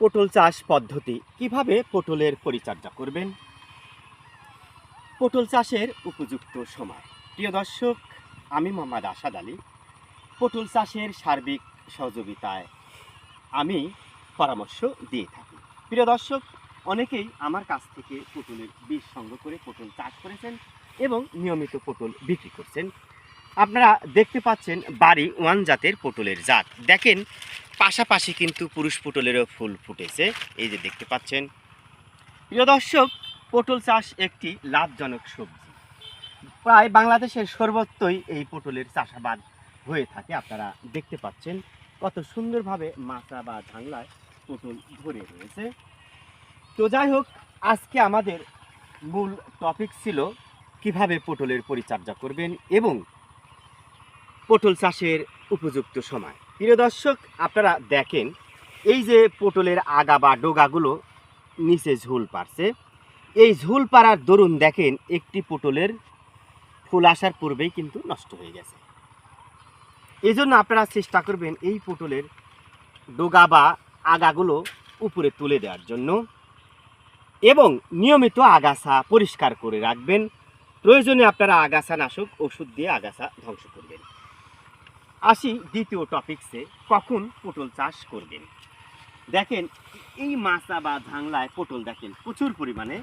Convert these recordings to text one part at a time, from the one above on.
পটল চাষ পদ্ধতি কীভাবে পটলের পরিচর্যা করবেন? পটল চাষের উপযুক্ত সময়। প্রিয় দর্শক, আমি মোহাম্মদ আসাদ আলী। পটল চাষের সার্বিক সহযোগিতায় আমি পরামর্শ দিয়ে থাকি। প্রিয় দর্শক, অনেকেই আমার কাছ থেকে পটলের বীজ সংগ্রহ করে পটল চাষ করেছেন এবং নিয়মিত পটল বিক্রি করছেন। আপনারা দেখতে পাচ্ছেন বাড়ি ওয়ান জাতের পটলের জাত। দেখেন পাশাপাশি কিন্তু পুরুষ পটলেরও ফুল ফুটেছে। এই যে দেখতে পাচ্ছেন। প্রিয় দর্শক, পটল চাষ একটি লাভজনক সবজি। প্রায় বাংলাদেশের সর্বত্রই এই পটলের চাষাবাদ হয়ে থাকে। আপনারা দেখতে পাচ্ছেন কত সুন্দরভাবে মাচা বা ঝাংলায় পটল ধরে রয়েছে। তো যাই হোক, আজকে আমাদের মূল টপিক ছিল কীভাবে পটলের পরিচর্যা করবেন এবং পটল চাষের উপযুক্ত সময়। প্রিয় দর্শক, আপনারা দেখেন, এই যে পটলের আগা বা ডোগাগুলো নিচে ঝুল পারছে এই ঝুল পাড়ার দরুন দেখেন, একটি পটলের ফুল আসার পূর্বেই কিন্তু নষ্ট হয়ে গেছে। এই জন্য আপনারা চেষ্টা করবেন এই পটলের ডোগা বা আগাগুলো উপরে তুলে দেওয়ার জন্য। এবং নিয়মিত আগাছা পরিষ্কার করে রাখবেন। প্রয়োজনে আপনারা আগাছা নাশক ওষুধ দিয়ে আগাছা ধ্বংস করবেন। আসি দ্বিতীয় টপিকসে কখন পটল চাষ করবেন? দেখেন, এই মাছা বা ধাংলায় পটল দেখেন, প্রচুর পরিমাণে।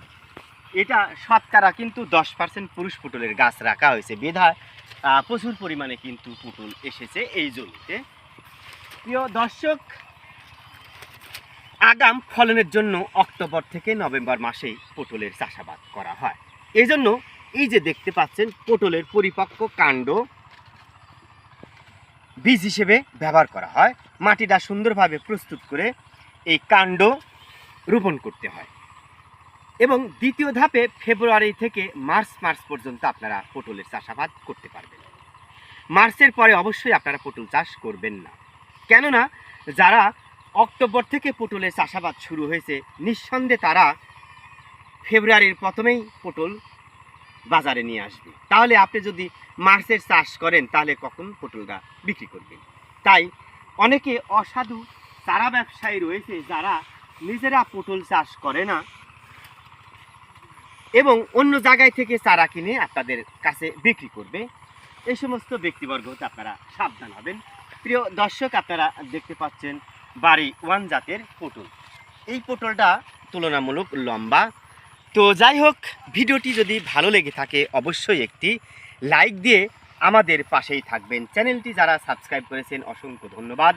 এটা শতকরা কিন্তু দশ পার্সেন্ট পুরুষ পটলের গাছ রাখা হয়েছে। বেধায় প্রচুর পরিমাণে কিন্তু পটল এসেছে এই জমিতে। প্রিয় দর্শক, আগাম ফলনের জন্য অক্টোবর থেকে নভেম্বর মাসেই পটলের চাষাবাদ করা হয়। এই জন্য এই যে দেখতে পাচ্ছেন, পটলের পরিপক্ক কাণ্ড বীজ হিসেবে ব্যবহার করা হয়। মাটিটা সুন্দরভাবে প্রস্তুত করে এই কাণ্ড রোপণ করতে হয়। এবং দ্বিতীয় ধাপে ফেব্রুয়ারি থেকে মার্চ মার্চ পর্যন্ত আপনারা পটলের চাষাবাদ করতে পারবেন। মার্চের পরে অবশ্যই আপনারা পটল চাষ করবেন না। কেননা, যারা অক্টোবর থেকে পটলের চাষাবাদ শুরু হয়েছে, নিঃসন্দেহে তারা ফেব্রুয়ারির প্রথমেই পটল বাজারে নিয়ে আসবে। তাহলে আপনি যদি মাছের চাষ করেন, তাহলে কখন পটলটা বিক্রি করবেন? তাই অনেকে অসাধু চারা ব্যবসায়ী রয়েছে যারা নিজেরা পটল চাষ করে না এবং অন্য জায়গায় থেকে চারা কিনে আপনাদের কাছে বিক্রি করবে। এই সমস্ত ব্যক্তিবর্গ হতে আপনারা সাবধান হবেন। প্রিয় দর্শক, আপনারা দেখতে পাচ্ছেন বাড়ি ওয়ান জাতের পটল। এই পটলটা তুলনামূলক লম্বা তো যাই হোক, ভিডিওটি যদি ভালো লেগে থাকে, অবশ্যই একটি লাইক দিয়ে আমাদের পাশেই থাকবেন। চ্যানেলটি যারা সাবস্ক্রাইব করেছেন, অসংখ্য ধন্যবাদ।